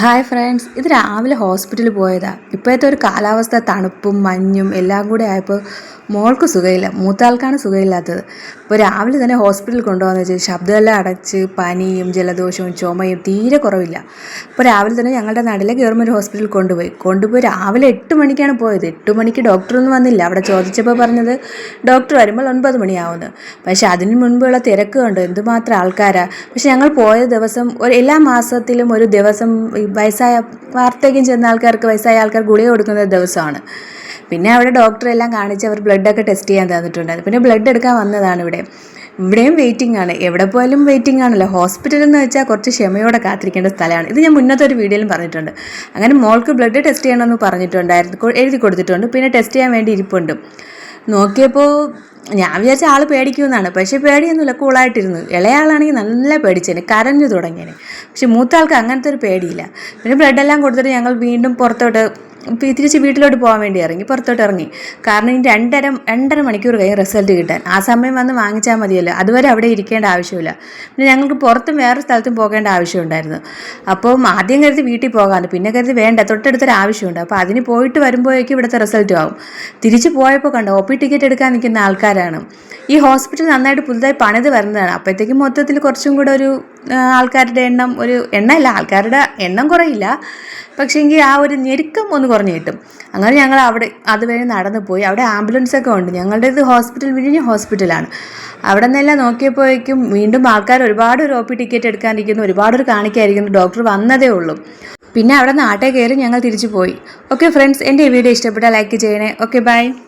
Hi friends ഇത് രാവിലെ ഹോസ്പിറ്റലിൽ പോയതാ. ഇപ്പോഴത്തെ ഒരു കാലാവസ്ഥ തണുപ്പും മഞ്ഞും എല്ലാം കൂടെ ആയപ്പോൾ മോൾക്ക് സുഖമില്ല മൂത്താൾക്കാണ് സുഖമില്ലാത്തത് ഇപ്പോൾ രാവിലെ തന്നെ ഹോസ്പിറ്റലിൽ കൊണ്ടുപോകാന്ന് വെച്ചാൽ ശബ്ദമെല്ലാം അടച്ച് പനിയും ജലദോഷവും ചുമയും തീരെ കുറവില്ല. ഇപ്പോൾ രാവിലെ തന്നെ ഞങ്ങളുടെ നാട്ടിലെ ഗവൺമെന്റ് ഹോസ്പിറ്റലിൽ കൊണ്ടുപോയി. കൊണ്ടുപോയി രാവിലെ എട്ട് മണിക്കാണ് പോയത്. എട്ട് മണിക്ക് ഡോക്ടറൊന്നും വന്നില്ല. അവിടെ ചോദിച്ചപ്പോൾ പറഞ്ഞത് ഡോക്ടർ വരുമ്പോൾ ഒൻപത് മണിയാവുന്നു. പക്ഷേ അതിന് മുൻപുള്ള തിരക്ക് കണ്ടു. എന്തുമാത്രം ആൾക്കാരാണ് പക്ഷെ ഞങ്ങൾ പോയ ദിവസം ഒരു എല്ലാ മാസത്തിലും ഒരു ദിവസം ഈ വയസ്സായ വാർദ്ധക്യം ചെന്ന ആൾക്കാർക്ക് വയസ്സായ ആൾക്കാർ ഗുളിക കൊടുക്കുന്ന ദിവസമാണ്. പിന്നെ അവിടെ ഡോക്ടറെല്ലാം കാണിച്ച് അവർ ബ്ലഡൊക്കെ ടെസ്റ്റ് ചെയ്യാൻ തന്നിട്ടുണ്ട് പിന്നെ ബ്ലഡ് എടുക്കാൻ വന്നതാണ് ഇവിടെ. ഇവിടെയും വെയിറ്റിംഗ് ആണ്. എവിടെ പോയാലും വെയിറ്റിംഗ് ആണല്ലോ. ഹോസ്പിറ്റൽ എന്ന് വെച്ചാൽ കുറച്ച് ക്ഷമയോടെ കാത്തിരിക്കേണ്ട സ്ഥലമാണ്. ഇത് ഞാൻ മുന്നത്തെ ഒരു വീഡിയോയിലും പറഞ്ഞിട്ടുണ്ട്. അങ്ങനെ മോൾക്ക് ബ്ലഡ് ടെസ്റ്റ് ചെയ്യണമെന്ന് പറഞ്ഞിട്ടുണ്ടായിരുന്നു. എഴുതി കൊടുത്തിട്ടുണ്ട്. പിന്നെ ടെസ്റ്റ് ചെയ്യാൻ വേണ്ടി ഇരിപ്പുണ്ട്. നോക്കിയപ്പോൾ ഞാൻ വിചാരിച്ച ആൾ പേടിക്കുമെന്നാണ്. പക്ഷേ പേടിയൊന്നുമില്ല കൂളായിട്ടിരുന്നു. ഇളയാളാണെങ്കിൽ നല്ല പേടിച്ചേനെ കരഞ്ഞു തുടങ്ങിയേനെ. പക്ഷെ മൂത്ത ആൾക്ക് അങ്ങനത്തെ ഒരു പേടിയില്ല. പിന്നെ ബ്ലഡെല്ലാം കൊടുത്തിട്ട് ഞങ്ങൾ വീണ്ടും പുറത്തോട്ട് തിരിച്ച് വീട്ടിലോട്ട് പോകാൻ വേണ്ടി ഇറങ്ങി പുറത്തോട്ട് ഇറങ്ങി. കാരണം ഇനി രണ്ടര രണ്ടര മണിക്കൂർ കഴിഞ്ഞ് റിസൾട്ട് കിട്ടാൻ. ആ സമയം വന്ന് വാങ്ങിച്ചാൽ മതിയല്ലോ. അതുവരെ അവിടെ ഇരിക്കേണ്ട ആവശ്യമില്ല. പിന്നെ ഞങ്ങൾക്ക് പുറത്തും വേറെ സ്ഥലത്തും പോകേണ്ട ആവശ്യമുണ്ടായിരുന്നു. അപ്പോൾ ആദ്യം കരുതി വീട്ടിൽ പോകാമെന്ന് പിന്നെ കരുതി വേണ്ട തൊട്ടടുത്തൊരു ആവശ്യമുണ്ട്. അപ്പോൾ അതിന് പോയിട്ട് വരുമ്പോഴേക്കും ഇവിടുത്തെ റിസൾട്ട് ആവും. തിരിച്ച് പോയപ്പോൾ കണ്ടോ ഒ പി ടിക്കറ്റ് എടുക്കാൻ നിൽക്കുന്ന ആൾക്കാരാണ് ഈ ഹോസ്പിറ്റൽ നന്നായിട്ട് പുതുതായി പണിത് വരുന്നതാണ്. അപ്പോഴത്തേക്കും മൊത്തത്തിൽ കുറച്ചും കൂടെ ഒരു ആൾക്കാരുടെ എണ്ണം ഒരു എണ്ണമല്ല ആൾക്കാരുടെ എണ്ണം കുറയില്ല. പക്ഷേങ്കിൽ ആ ഒരു ഞെരുക്കം ഒന്ന് കുറഞ്ഞു കിട്ടും. അങ്ങനെ ഞങ്ങൾ അവിടെ അതുവഴി നടന്നു പോയി. അവിടെ ആംബുലൻസ് ഒക്കെ ഉണ്ട്. ഞങ്ങളുടെ ഇത് ഹോസ്പിറ്റൽ വിഴിഞ്ഞ ഹോസ്പിറ്റലാണ്. അവിടെ നിന്നെല്ലാം നോക്കിയപ്പോഴേക്കും വീണ്ടും ആൾക്കാർ ഒരുപാട് ഒരു ഒ പി ടിക്കറ്റ് എടുക്കാനിരിക്കുന്നു. ഒരുപാട് ഒരു കാണിക്കായിരിക്കുന്നു ഡോക്ടർ വന്നതേ ഉള്ളൂ. പിന്നെ അവിടെ നാട്ടിൽ കയറി ഞങ്ങൾ തിരിച്ചു പോയി. ഓക്കെ ഫ്രണ്ട്സ് എന്റെ ഈ വീഡിയോ ഇഷ്ടപ്പെട്ടാൽ ലൈക്ക് ചെയ്യണേ. Okay bye.